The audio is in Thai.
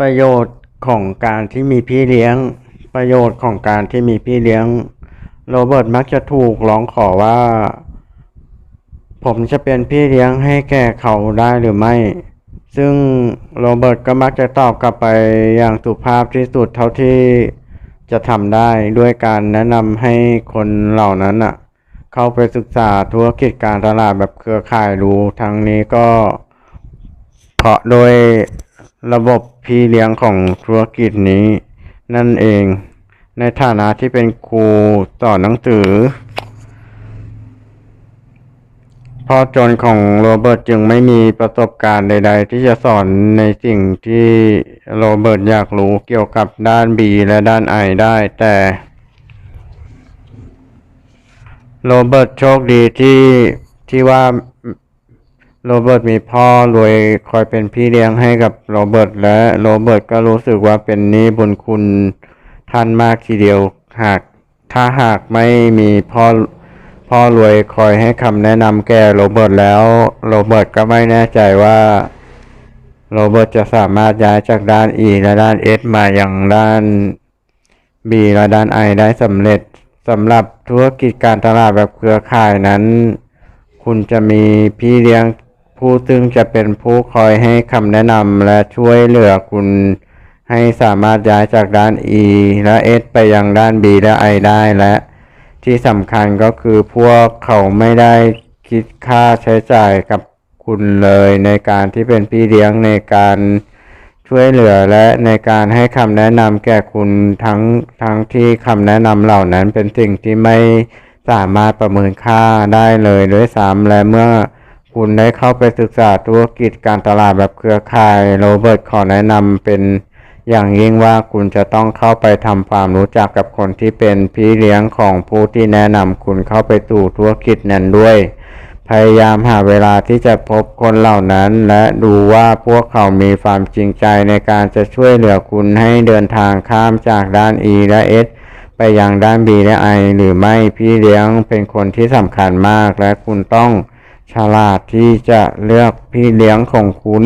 ประโยชน์ของการที่มีพี่เลี้ยง ประโยชน์ของการที่มีพี่เลี้ยง โรเบิร์ตมักจะถูกร้องขอว่า ผมจะเป็นพี่เลี้ยงให้แก่เขาได้หรือไม่ ซึ่งโรเบิร์ตก็มักจะตอบกลับไปอย่างสุภาพที่สุดเท่าที่จะทำได้ด้วยการแนะนำให้คนเหล่านั้นอะ เข้าไปศึกษาธุรกิจการตลาดแบบเครือข่ายดูทั้งนี้ก็เพราะโดย ระบบพี่เลี้ยงของธุรกิจนี้ นั่นเอง ในฐานะที่เป็นครูสอนหนังสือพ่อจนของโรเบิร์ตจึงไม่มีประสบการณ์ใด ๆ ที่จะสอนในสิ่งที่โรเบิร์ตอยากรู้เกี่ยวกับด้าน B และด้าน I ได้ แต่โรเบิร์ตโชคดีที่ที่ว่า โรเบิร์ตมีพ่อรวยคอยเป็นพี่เลี้ยงให้กับโรเบิร์ตและโรเบิร์ตก็รู้สึกว่าเป็นหนี้บุญคุณท่านมากทีเดียวหาก ถ้าหากไม่มีพ่อพ่อรวยคอยให้คำแนะนำแก่โรเบิร์ตแล้วโรเบิร์ตก็ไม่แน่ใจว่าโรเบิร์ตจะสามารถย้ายจากด้าน E และด้าน S มาอย่างด้าน B และด้าน I ได้สำเร็จสำหรับธุรกิจการตลาดแบบเครือข่ายนั้น คุณจะมีพี่เลี้ยง ผู้ซึ่งจะเป็นผู้คอยให้คำแนะนำและช่วยเหลือคุณ ให้สามารถย้ายจากด้าน E และ S ไปยังด้าน B และ I ได้และที่สำคัญก็คือพวกเขาไม่ได้คิดค่าใช้จ่ายกับคุณเลยในการที่เป็นพี่เลี้ยงในการช่วยเหลือและในการให้คำแนะนำแก่คุณทั้งทั้งที่คำแนะนำเหล่านั้นเป็นสิ่งที่ไม่สามารถประเมินค่าได้เลยด้วยซ้ำและเมื่อ คุณได้เข้าไปศึกษาธุรกิจการตลาดแบบเครือข่าย โรเบิร์ตขอแนะนำเป็นอย่างยิ่งว่าคุณจะต้องเข้าไปทำความรู้จักกับคนที่เป็นพี่เลี้ยงของผู้ที่แนะนำคุณเข้าไปสู่ธุรกิจนั้นด้วย พยายามหาเวลาที่จะพบคนเหล่านั้น และดูว่าพวกเขามีความจริงใจในการจะช่วยเหลือคุณให้เดินทางข้ามจากด้าน E และ S ไปยังด้าน B และ I หรือไม่พี่เลี้ยงเป็นคนที่สำคัญมาก และคุณต้อง ฉลาดที่จะเลือกพี่เลี้ยงของคุณ